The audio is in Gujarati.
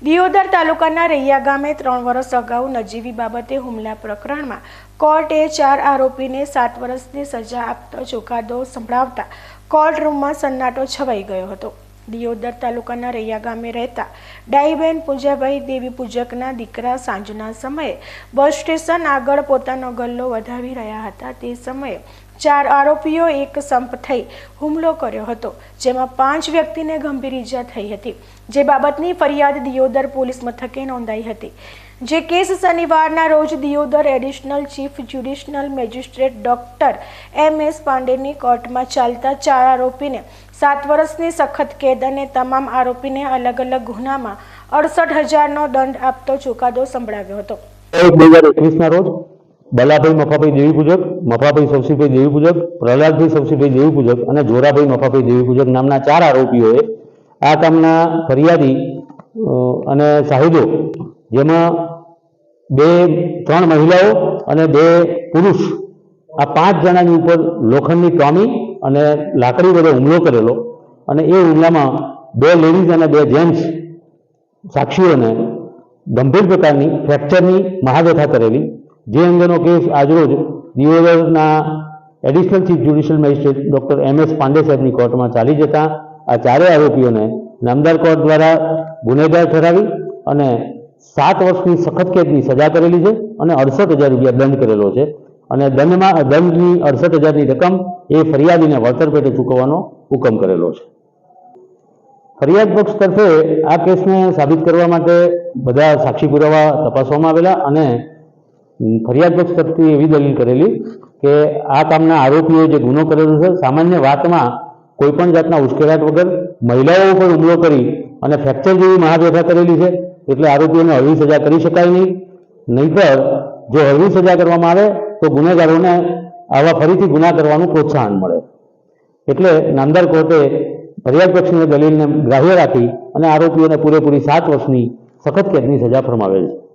દિયોદર તાલુકાના રૈયા ગામે ત્રણ વર્ષ અગાઉ નજીવી બાબતે હુમલા પ્રકરણમાં કોર્ટે ચાર આરોપીને સાત વર્ષની સજા આપતો ચુકાદો સંભળાવતા કોર્ટ રૂમમાં સન્નાટો છવાઈ ગયો હતો. દિયોદર તાલુકાના રૈયા ગામે રહેતા ડાઈબેન પૂજાભાઈ દેવી પૂજકના દીકરા સાંજના સમયે બસ સ્ટેશન આગળ પોતાનો ગલ્લો વધાવી રહ્યા હતા. તે સમયે ચાર આરોપીઓ એક સંપ થઈ હુમલો કર્યો હતો, જેમાં પાંચ વ્યક્તિને ગંભીર ઈજા થઈ હતી. જે બાબતની ફરિયાદ દિયોદર પોલીસ મથકે નોંધાઈ હતી. જે કેસ શનિવારના રોજ Deodar additional chief judicial magistrate doctor M S પાંડેની કોર્ટમાં ચાલતા ચાર આરોપીને સાત વર્ષની સખત કેદ અને તમામ આરોપીને અલગ અલગ ગુનામાં અડસઠ હજારનો દંડ આપતો ચુકાદો સંભળાવ્યો હતો. બે હજાર એકવીસના રોજ બલાભાઈ મફાભાઈ દેવી પૂજક, મફાભાઈ સવસીભાઈ દેવી પૂજક, પ્રહલાદભાઈ સવસીભાઈ દેવી પૂજક અને જોરાભાઈ મફાભાઈ દેવી પૂજક નામના ચાર આરોપીઓએ આ કામના ફરિયાદી અને સાહિદો, જેમાં બે, ત્રણ મહિલાઓ અને બે પુરુષ, આ પાંચ જણાની ઉપર લોખંડની ટોમી અને લાકડી વડે હુમલો કરેલો. અને એ હુમલામાં બે લેડીઝ અને બે જેન્ટ્સ સાક્ષીઓને ગંભીર પ્રકારની ફ્રેક્ચરની મહાવ્યથા કરેલી. જે અંગેનો કેસ આજરોજ દિયોદરના additional chief judicial magistrate doctor M S Pandey સાહેબની કોર્ટમાં ચાલી જતા આ ચારેય આરોપીઓને નામદાર કોર્ટ દ્વારા ગુનેગાર ઠરાવી અને સાત વર્ષની સખત કેદની સજા કરેલી છે અને અડસઠ હજાર રૂપિયા દંડ કરેલો છે. અને દંડમાં, દંડની અડસઠ હજારની રકમ એ ફરિયાદીને વળતર પેટે ચૂકવવાનો હુકમ કરેલો છે. ફરિયાદ પક્ષ તરફે આ કેસને સાબિત કરવા માટે બધા સાક્ષી પુરાવા તપાસવામાં આવેલા અને ફરિયાદ પક્ષ તરફથી એવી દલીલ કરેલી કે આ કામના આરોપીઓએ જે ગુનો કરેલો છે, સામાન્ય વાતમાં કોઈપણ જાતના ઉશ્કેરાટ વગર મહિલાઓ ઉપર હુમલો કરી અને ફ્રેક્ચર જેવી મહાવ્યથા કરેલી છે, એટલે આરોપીઓને હળવી સજા કરી શકાય નહીં. નહીંતર જો હળવી સજા કરવામાં આવે તો ગુનેગારોને આવા ફરીથી ગુના કરવાનું પ્રોત્સાહન મળે. એટલે નામદાર કોર્ટે ફરિયાદ પક્ષની દલીલને ગ્રાહ્ય રાખી અને આરોપીઓને પૂરેપૂરી સાત વર્ષની સખત કેદની સજા ફરમાવેલ છે.